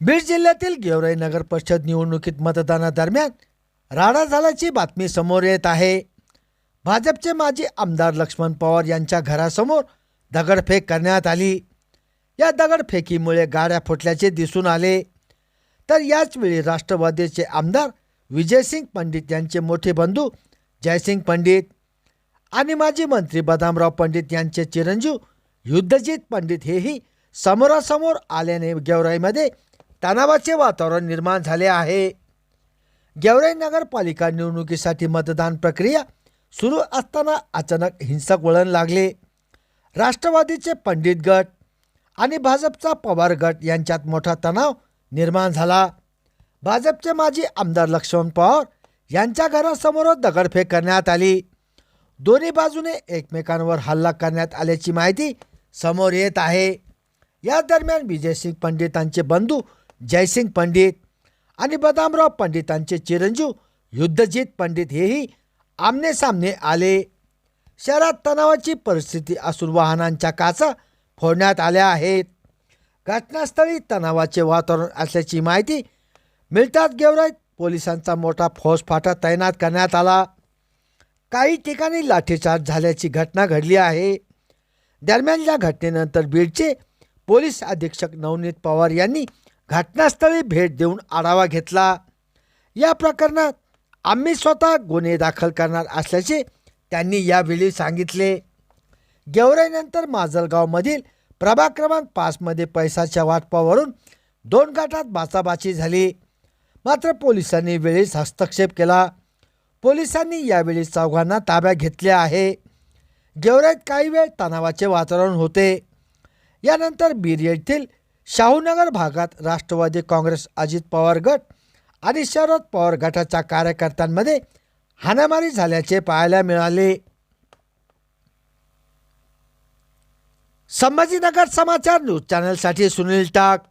बीड जिल्ह्यातील गेवराई नगर परिषद निवडणुकीत मतदानादरम्यान राडा झाल्याची बातमी समोर येत आहे. भाजपचे माजी आमदार लक्ष्मण पवार यांच्या घरासमोर दगडफेक करण्यात आली. या दगडफेकीमुळे गाड्या फुटल्याचे दिसून आले. तर याचवेळी राष्ट्रवादीचे आमदार विजयसिंग पंडित यांचे मोठे बंधू जयसिंग पंडित आणि माजी मंत्री बदामराव पंडित यांचे चिरंजीव युद्धजित पंडित हेही समोरासमोर आल्याने गेवराईमध्ये तणावाचे वातावरण निर्माण झाले आहे. गेवराई नगरपालिका निवडणुकीसाठी मतदान प्रक्रिया सुरू असताना अचानक हिंसक वळण लागले. राष्ट्रवादीचे पंडित गट आणि भाजपचा पवार गट यांच्यात मोठा तणाव निर्माण झाला. भाजपचे माजी आमदार लक्ष्मण पवार यांच्या घरासमोरच दगडफेक करण्यात आली. दोन्ही बाजूने एकमेकांवर हल्ला करण्यात आल्याची माहिती समोर येत आहे. या दरम्यान विजयसिंग पंडितांचे बंधू जयसिंग पंडित आणि बदामराव पंडितांचे चिरंजीव युद्धजीत पंडित हेही आमनेसामने आले. शहरात तणावाची परिस्थिती असून वाहनांच्या काचा फोडण्यात आल्या आहेत. घटनास्थळी तणावाचे वातावरण असल्याची माहिती मिळताच गेवराईत पोलिसांचा मोठा फौजफाटा तैनात करण्यात आला. काही ठिकाणी लाठीचार्ज झाल्याची घटना घडली आहे. दरम्यान या घटनेनंतर बीडचे पोलीस अधीक्षक नवनीत पवार यांनी घटनास्थळी भेट देऊन आढावा घेतला. या प्रकरणात आम्ही स्वतः गुन्हे दाखल करणार असल्याचे त्यांनी यावेळी सांगितले. गेवराईनंतर माजलगावमधील प्रभाग क्रमांक पाचमध्ये पैशाच्या वाटपावरून दोन गटात बाचाबाची झाली. मात्र पोलिसांनी वेळीच हस्तक्षेप केला. पोलिसांनी यावेळी चौघांना ताब्यात घेतले आहे. गेवराईत काही वेळ तणावाचे वातावरण होते. यानंतर बीर येथील शाहूनगर भागात राष्ट्रवादी काँग्रेस अजित पवार गट आणि शरद पवार गटाच्या कार्यकर्त्यांमध्ये हाणामारी झाल्याचे पाहायला मिळाले. संभाजीनगर समाचार न्यूज चॅनलसाठी सुनील टाक.